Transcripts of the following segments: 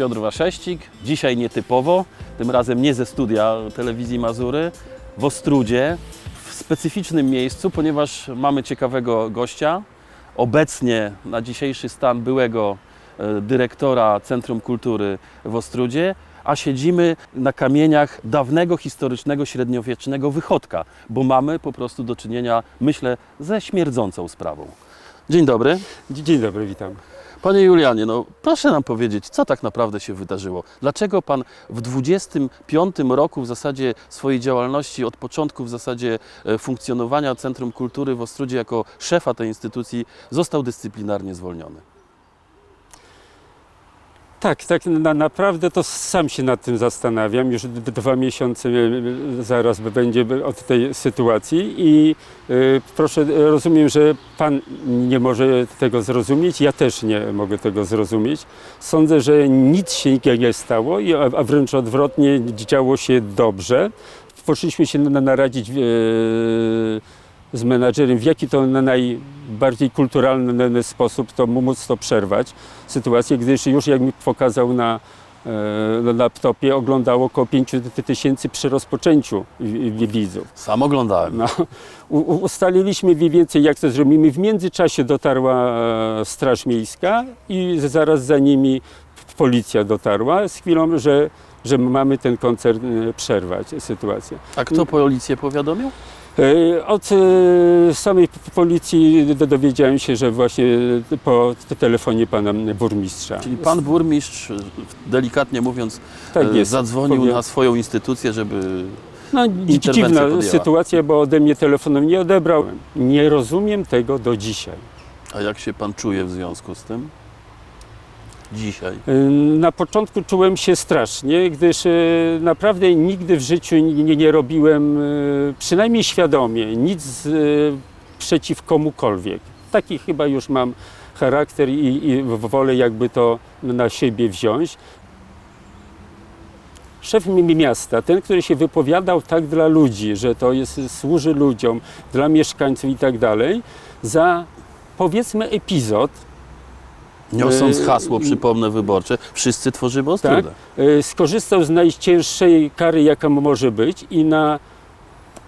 Piotr Wasześcik. Dzisiaj nietypowo, tym razem nie ze studia telewizji Mazury, w Ostrudzie, w specyficznym miejscu, ponieważ mamy ciekawego gościa. Obecnie na dzisiejszy stan byłego e, dyrektora Centrum Kultury w Ostrudzie, a siedzimy na kamieniach dawnego historycznego średniowiecznego wychodka, bo mamy po prostu do czynienia, myślę, ze śmierdzącą sprawą. Dzień dobry. Dzień dobry, witam. Panie Julianie, no proszę nam powiedzieć, co tak naprawdę się wydarzyło? Dlaczego Pan w 25 roku w zasadzie swojej działalności, od początku w zasadzie e, funkcjonowania Centrum Kultury w Ostrudzie jako szefa tej instytucji został dyscyplinarnie zwolniony? Tak, tak na, naprawdę to sam się nad tym zastanawiam. Już dwa miesiące e, zaraz będzie od tej sytuacji i e, proszę, rozumiem, że Pan nie może tego zrozumieć, ja też nie mogę tego zrozumieć. Sądzę, że nic się nie- stało, a wręcz odwrotnie działo się dobrze. Poszliśmy się na- naradzić e, z menadżerem, w jaki to na najbardziej kulturalny sposób to móc to przerwać sytuację, gdyż już jak mi pokazał na, e, na laptopie, oglądało około 5 tysięcy przy rozpoczęciu wi- wi- widzów. Sam oglądałem. No, ustaliliśmy mniej więcej, jak to zrobimy. W międzyczasie dotarła e, Straż Miejska i zaraz za nimi policja dotarła z chwilą, że, że mamy ten koncert e, przerwać sytuację. A kto policję powiadomił? E, Od e, samej policji do- dowiedziałem się, że właśnie po telefonie pana burmistrza. Czyli Pan Burmistrz, delikatnie mówiąc, tak e, jest. zadzwonił Powiem- na swoją instytucję, żeby... No, dziwna podjęła. sytuacja, bo ode mnie telefonu nie odebrał. Nie rozumiem tego do dzisiaj. A jak się Pan czuje w związku z tym? Dzisiaj. E, Na początku czułem się strasznie, gdyż e, naprawdę nigdy w życiu nie, nie, robiłem, e, przynajmniej świadomie, nic przeciw komukolwiek. Taki chyba już mam charakter i, i wolę jakby to na siebie wziąć. Szef mi- miasta, ten, który się wypowiadał tak dla ludzi, że to jest, służy ludziom, dla mieszkańców i tak dalej, za powiedzmy epizod, Niosąc E, hasło, i- przypomnę, wyborcze, wszyscy tworzymy Ostrudę. e, skorzystał z najcięższej kary, jaka może być i na,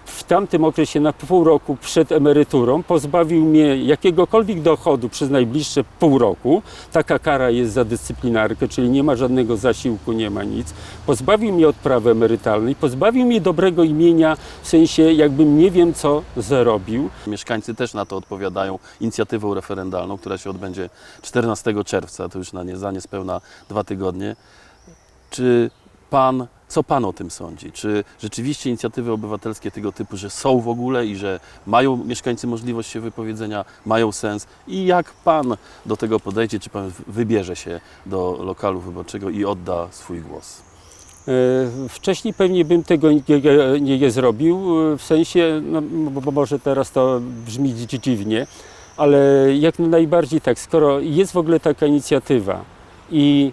w tamtym okresie, na pół roku przed emeryturą, pozbawił mnie jakiegokolwiek dochodu przez najbliższe pół roku. Taka kara jest za dyscyplinarkę, czyli nie ma żadnego zasiłku, nie ma nic. Pozbawił mnie odprawy emerytalnej, pozbawił mnie dobrego imienia, w sensie jakbym nie wiem, co zrobił. Mieszkańcy też na to odpowiadają inicjatywą referendalną, która się odbędzie 14 czerwca, to już na nie, za niespełna dwa tygodnie. Czy pan, co pan o tym sądzi? Czy rzeczywiście inicjatywy obywatelskie tego typu, że są w ogóle i że mają mieszkańcy możliwość się wypowiedzenia, mają sens? I jak pan do tego podejdzie? Czy pan wybierze się do lokalu wyborczego i odda swój głos? E, Wcześniej pewnie bym tego nie, nie, nie zrobił, e, w sensie, no, bo- może teraz to brzmi dzi- dziwnie, ale jak najbardziej tak, skoro jest w ogóle taka inicjatywa i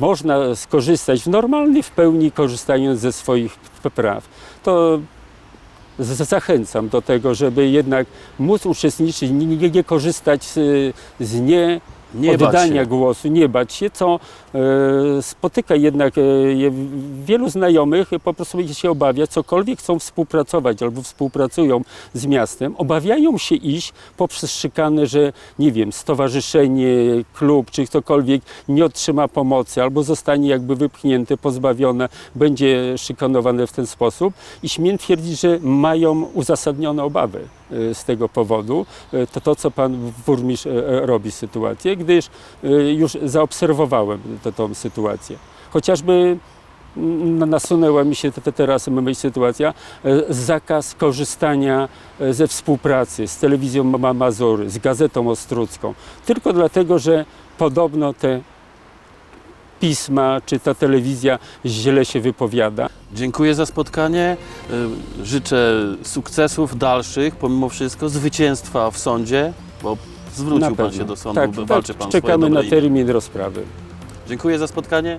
można skorzystać w normalny, w pełni korzystając ze swoich praw, to zachęcam do tego, żeby jednak móc uczestniczyć, nie, nie korzystać z, z nie Nie oddania głosu, nie bać się, co e, spotyka jednak e, wielu znajomych, po prostu się obawia, cokolwiek chcą współpracować albo współpracują z miastem, obawiają się iść poprzez szykanę, że nie wiem, stowarzyszenie, klub czy ktokolwiek nie otrzyma pomocy albo zostanie jakby wypchnięte, pozbawione, będzie szykanowane w ten sposób i śmiem twierdzić, że mają uzasadnione obawy z tego powodu. E, To to, co pan burmistrz e, robi sytuację, gdyż już zaobserwowałem tę sytuację. Chociażby mm, nasunęła mi się te- te- teraz myśl sytuacja, zakaz korzystania ze współpracy z telewizją Ma- Mazury, z Gazetą Ostrucką, tylko dlatego, że podobno te pisma czy ta telewizja źle się wypowiada. Dziękuję za spotkanie. Y, Życzę sukcesów dalszych, pomimo wszystko, zwycięstwa w sądzie, bo zwrócił pan się do sądu, tak, walczy tak, pan o swoje Czekamy na termin rozprawy. Dziękuję za spotkanie.